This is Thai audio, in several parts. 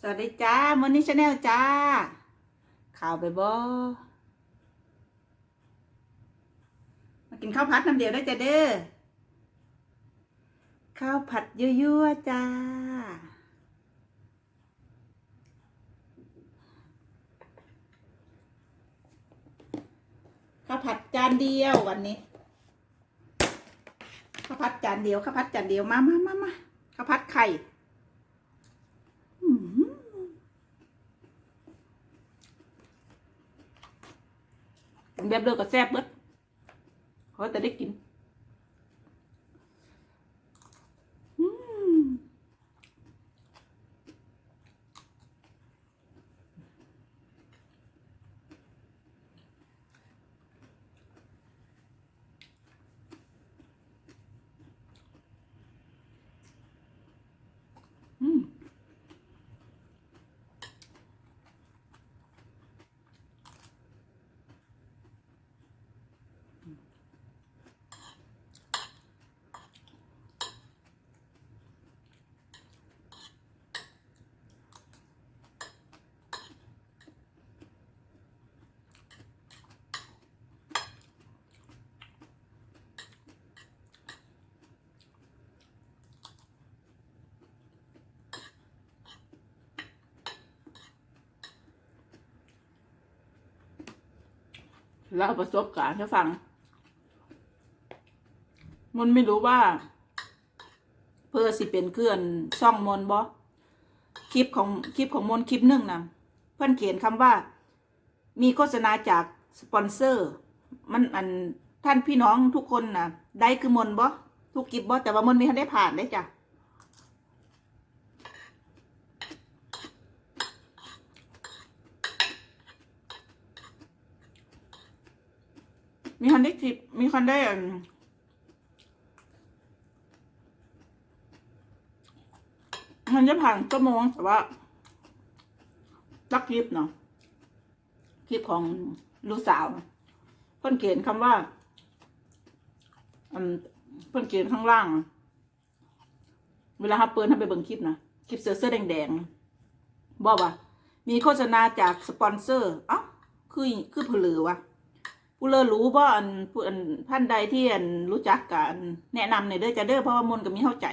สวัสดีจ้ามันนี่ชาแนลจ้า ข่าวไปบ่มากินข้าวผัดน้ำเดียวได้จ้ะเด้อ ข้าวผัดยั่วๆจ้า ข้าวผัดจานเดียววันนี้ ข้าวผัดจานเดียวข้าวผัดจานเดียวมามามามาข้าวผัดไข่อื้อหือกิน แบบเดียวกับแซ่บเบิดเขาจะได้กินอืมอืม เล่าประสบการณ์ให้ฟัง มันไม่รู้ว่า เพื่อสิเป็นเคลื่อนช่องมนบอคลิปของคลิปของมนคลิปหนึ่งนะเพื่อนเขียนคำว่า มีโฆษณาจากสปอนเซอร์ มันอันท่านพี่น้องทุกคนนะได้คือมนบอทุกคลิปบอแต่ว่ามนมีทันได้ผ่านได้จ้ะ มีคันได้คลิป มีคันได้อันมันจะผ่านชั่วโมงแต่ว่ารักคลิปเนาะคลิปของลูกสาวเพิ่นเขียนคำว่าเพิ่นเขียนข้างล่าง เวลาเขาเปิดให้ไปเบิ่งคลิปนะคลิปเสื้อเสื้อแดงๆบอกว่า มีโฆษณาจากสปอนเซอร์ เอ้าคือคือเผลือวะ ผู้เลอรู้บ่อันผู้อันท่านใดที่อันรู้จักกันแนะนำในอยเด้อจะเด้อเพราะว่ามนก็มีเข้าใจ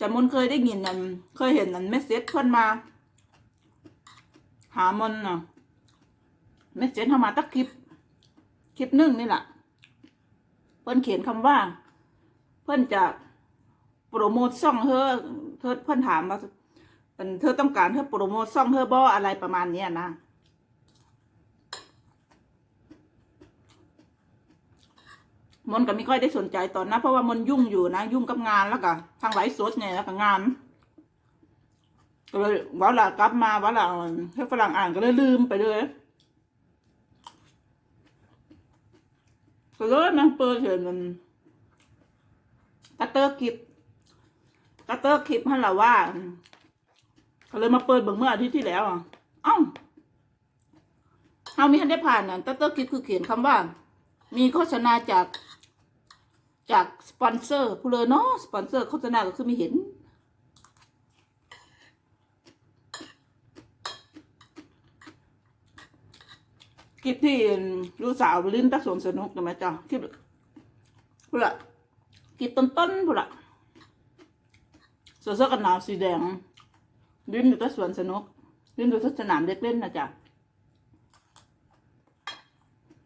จะมนเคยได้ยินอันเคยเห็นอันเมสเซจเพื่อนมา หามนต์น่ะเมสเซจเข้ามาตักคลิป คลิปหนึ่งนี่แหละเพื่อนเขียนคำว่า เพื่อนจะโปรโมทช่องเธอเธอเพื่อนถามว่า เป็นเธอต้องการเธอโปรโมทซ่องเธอบออะไรประมาณเนี้ยนะมนก็ไม่ค่อยได้สนใจตอนนะเพราะว่ามนยุ่งอยู่นะ ยุ่งกับงานแล้วก็ทางไลฟ์สดไงแล้วก็งานก็เลยวันละกลับมาวันละให้ฝรั่งอ่านก็เลยลืมไปเลยก็เลยมันเปิดเห็นมันกัตเตอร์คลิปกัตเตอร์คลิปให้เราว่า ก็เลยมาเปิดเบิ่งเมื่ออาทิตย์ที่แล้วอะเอ้าเฮามีทันได้ผ่านน่ะตัตเตอร์คลิปคือเขียนคำว่า มีโฆษณาจากจากสปอนเซอร์ผู้เลยเนาะสปอนเซอร์โฆษณาก็คือไม่เห็นคลิปที่ลูกสาวลิ้นตะสวนสนุกนะแม่จ้ะคลิปพูดละคลิปต้นๆพูดละเสื้อกันหนาวสีแดง ลิ้นอยู่ที่สวนสนุกลิ้นอยู่ที่สนามเด็กเล่นนะจ๊ะ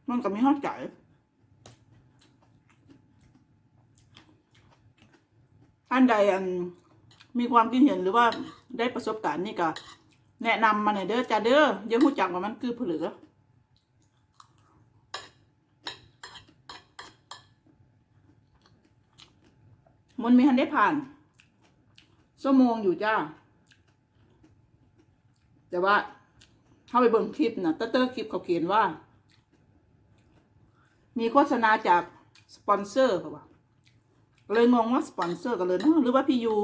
มันก็มีห้องจ่ายท่านใดอันมีความคิดเห็นหรือว่าได้ประสบการณ์นี่ก็ แนะนำมาหน่อยเด้อจ้าเด้อเดี๋ยวหูจักว่ามันคือผลือมันมีทันได้ผ่านชั่วโมงอยู่จ้า แต่ว่าเข้าไปเบิ่งคลิปนะตเตอร์คลิปเขาเขียนว่า มีโฆษณาจากสปอนเซอร์เขาว่าเลยงงว่าสปอนเซอร์กันเลยนะหรือว่าพี่ยู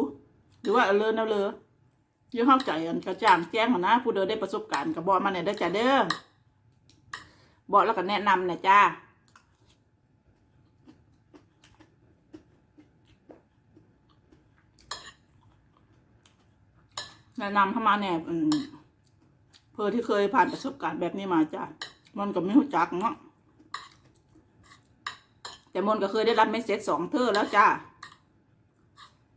หรือว่าเลอเนาเลอยังเข้าใจอันกระจ่างแจ้งนะผู้เดินได้ประสบการณ์กับบอกมาเนี่ยได้จ้าเด้อบอกแล้วก็แนะนำเนี่ยจ้าแนะนำเข้ามาเนี่ยอืม เพื่อที่เคยผ่านประสบการณ์แบบนี้มาจ้ะมันก็ไม่รู้จักเนาะแต่มนก็เคยได้รับเมสเซจสองเธอแล้วจ้า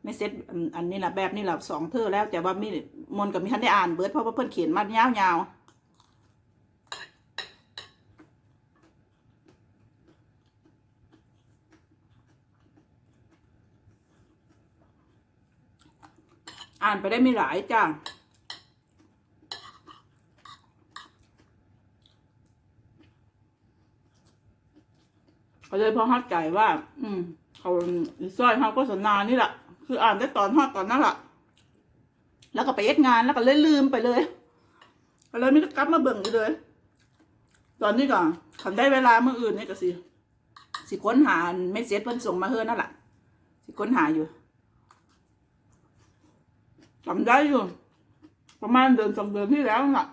เมสเซจอันอันนี้แหละแบบนี้แหละสองเธอแล้ว แต่ว่ามีมนกับมีท่านได้อ่านเบิร์ดเพราะว่าเพิ่อนเขียนมายาวๆอ่านไปได้ไม่หลายจ้า เลยพอเข้าใจว่า อืม เขาอีสร้อยเขาโฆษณานี่แหละคืออ่านได้ตอนฮอดตอนนั้นแหละแล้วก็ไปเอ็ดงานแล้วก็เลยลืมไปเลยก็เลยไม่ได้กลับมาเบิ่งอีกเลย ตอนนี้ก่อนขันได้เวลาเมื่ออื่นนี่ก็สิสิค้นหาเมสเซจเพิ่นส่งมาเฮือนั่นแหละสิค้นหาอยู่จำได้อยู่ ประมาณเดือนสองเดือนที่แล้วน่ะ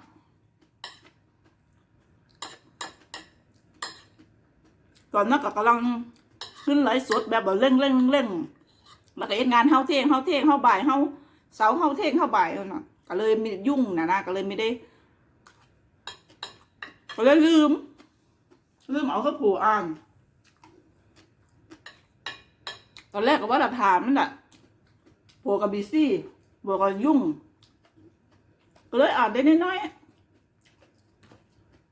ตอนนั้นก็กำลังขึ้นไลสดแบบว่าเร่งเร่งเร่งแล้วก็เอ็ดงานเฮาเท่งเฮาเท่งเฮาบ่ายเฮาเสาเฮาเท่งเฮาบ่ายนั่นน่ะก็เลยมียุ่งนะนะก็เลยไม่ได้ก็เลยลืม ลืมเอาข้าวผูอ่านตอนแรกก็ว่าจะถามนั่นแหละผัวกับบีซี่บวกกับยุ่ง ก็เลยอ่านได้น้อยๆ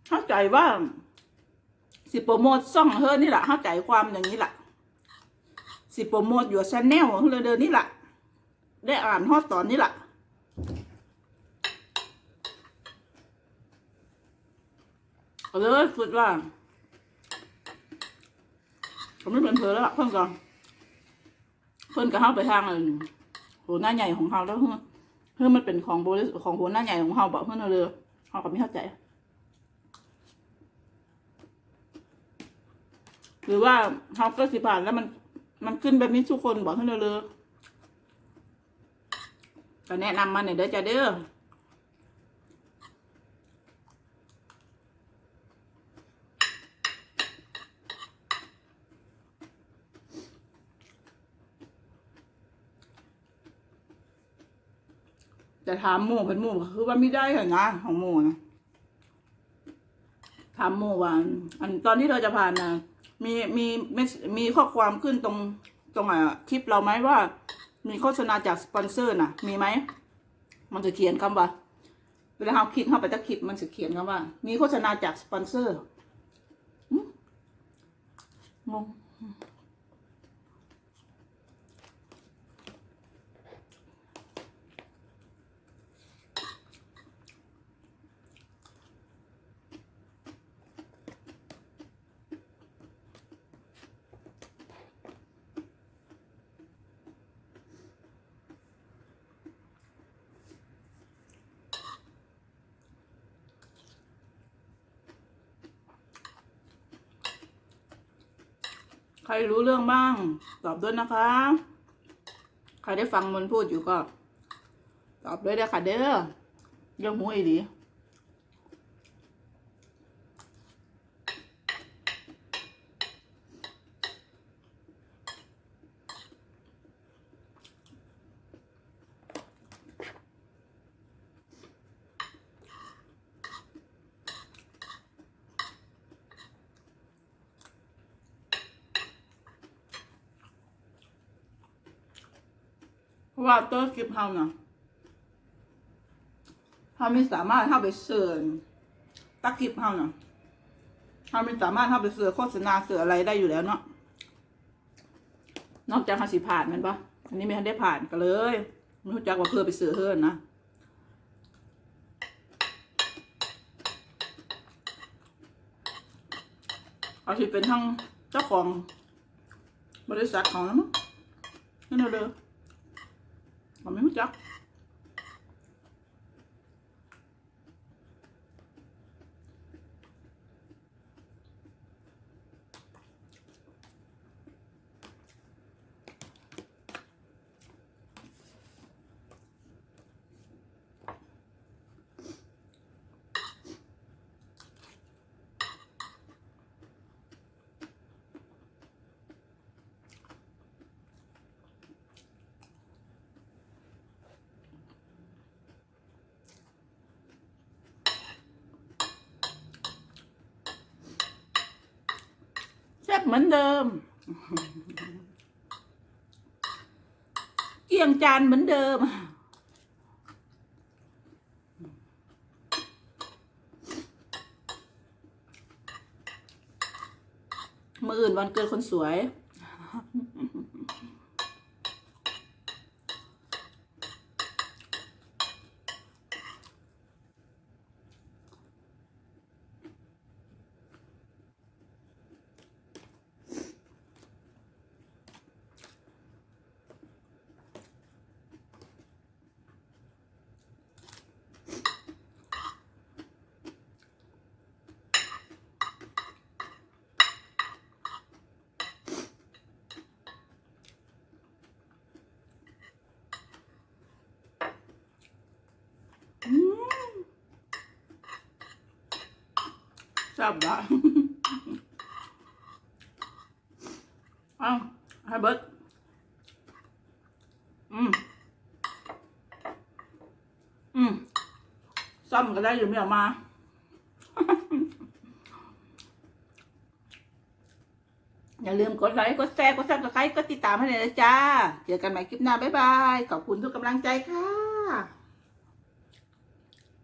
เข้าใจว่า สิโปรโมทซ่องเฮอนี่แหละเข้าใจความอย่างนี้แหละสิโปรโมทอยู่ชาแนลของเฮอเดินนี่แหละได้อ่านฮอดตอนนี้แหละเลยคิดว่าผมไม่เป็นเพอแล้วล่ะเพิ่นก็เพิ่นก็เข้าไปทางอันหัวหน้าใหญ่ของเขาแล้วเพื่อเพื่อมันเป็นของโบของหัวหน้าใหญ่ของเขาบอกเพื่อนเอาเลยเขาก็ไม่เข้าใจ หรือว่าเขาเก็สิผ่านแล้วมันมันขึ้นแบบนี้ทุกคนบอกเพื่อนเอาเลยก็แนะนำมาหน่อยเด้อจ้าเด้อแต่ถามหมู่เป็นหมู่คือว่าไม่ได้เหรอนะของหมู่นะถามหมู่ว่าอันตอนที่เราจะผ่านนะ มีมีมีมีข้อความขึ้นตรงตรงอะคลิปเราไหมว่า มีโฆษณาจากสปอนเซอร์น่ะ มีไหมมันจะเขียนคำว่า เวลาเราคลิกเข้าไปตะคลิปมันจะเขียนคำว่า มีโฆษณาจากสปอนเซอร์งง ใครรู้เรื่องบ้าง ตอบด้วยนะคะ ใครได้ฟังมนพูดอยู่ก็ ตอบด้วยได้ค่ะเด้อเรื่องหูอีดี ว่าตัวคลิปเฮาน่ะเฮาไม่สามารถเข้าไปเสิร์ชตักคลิปเฮาน่ะเฮาไม่สามารถเข้าไปเสิร์ชโฆษณาเสิร์ชอะไรได้อยู่แล้วเนาะนอกจากเฮาสิผ่านมันปะอันนี้ไม่ทันได้ผ่านก็เลยไม่รู้จักว่าเพื่อไปเสิร์เฮิร์นนะเอาสิเป็นทั้งเจ้าของบริษัทของแล้วมั้งนั่นเอาเลย ผมไซ่บเหมือนเดิม เกี่ยงจานเหมือนเดิม มืออื่นวันเกิดคนสวย ชอบละเอาให้เบิร์ดอืม อืมซ่อมก็ได้อยู่ไม่ออกมา อย่าลืมกดไลค์กดแชร์กดซับสไครต์กดติดตามให้เลยนะจ้า เจอกันใหม่คลิปหน้า บ๊ายบาย ขอบคุณทุกกำลังใจค่ะ